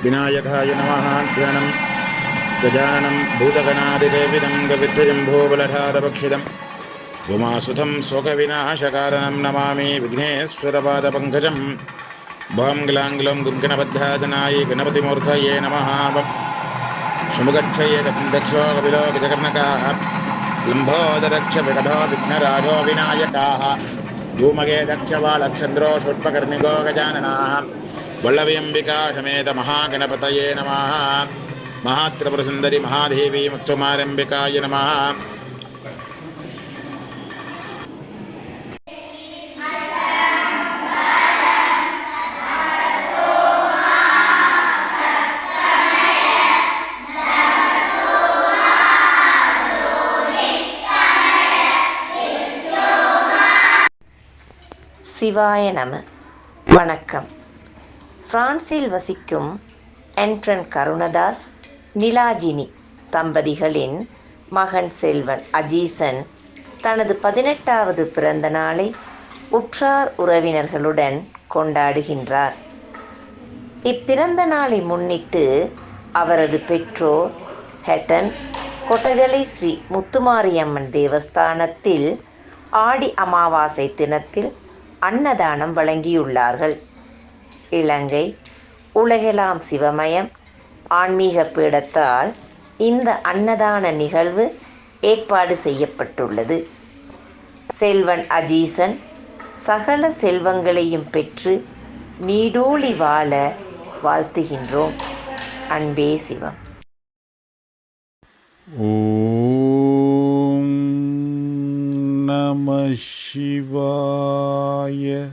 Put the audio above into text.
விநாயகாய நம தியானம் கஜானம் பூதகணாதிவேவிதம் கவித்திரிம்போபலடாரபக்ஷிதம் உமாசுதம் சுகவிநாசகாரணம் நமாமி விக்னேஸ்வரபாதபங்கஜம் பாம் கிலாங்கிலம் கும்கணபத்தாஜனாய கணபதிமூர்த்தயே நமஹாபம் சுமுகட்சய கபிந்தக்ஷோ கபிலோ கஜகர்ணகாக லம்போதரக்ஷ விகடோ விக்னராஜோ விநாயகாக धूमगे दक्षवालक्षन्द्रो षट्पकर्णिको गजाननाः वल्लव्यम्बिका समेत महागणपतये नमः महात्रिपुरसुन्दरि महादेवी मुक्तुमारम्बिकाय नमः சிவாய நம. வணக்கம். பிரான்சில் வசிக்கும் என்ட்ரன் கருணதாஸ் நிலாஜினி தம்பதிகளின் மகன் செல்வன் அஜீசன் தனது பதினெட்டாவது பிறந்த நாளை உற்றார் உறவினர்களுடன் கொண்டாடுகின்றார். இப்பிறந்த நாளை முன்னிட்டு அவரது பெற்றோர் ஹெட்டன் கொட்டகலை ஸ்ரீ முத்துமாரியம்மன் தேவஸ்தானத்தில் ஆடி அமாவாசை தினத்தில் அன்னதானம் வழங்கியுள்ளார்கள். இலங்கை உலகெலாம் சிவமயம். ஆன்மீக பீடத்தால் இந்த அன்னதான நிகழ்வு ஏற்பாடு செய்யப்பட்டுள்ளது. செல்வன் அஜீசன் சகல செல்வங்களையும் பெற்று நீடோழி வாழ வாழ்த்துகின்றோம். அன்பே சிவம். ஓ namashivaya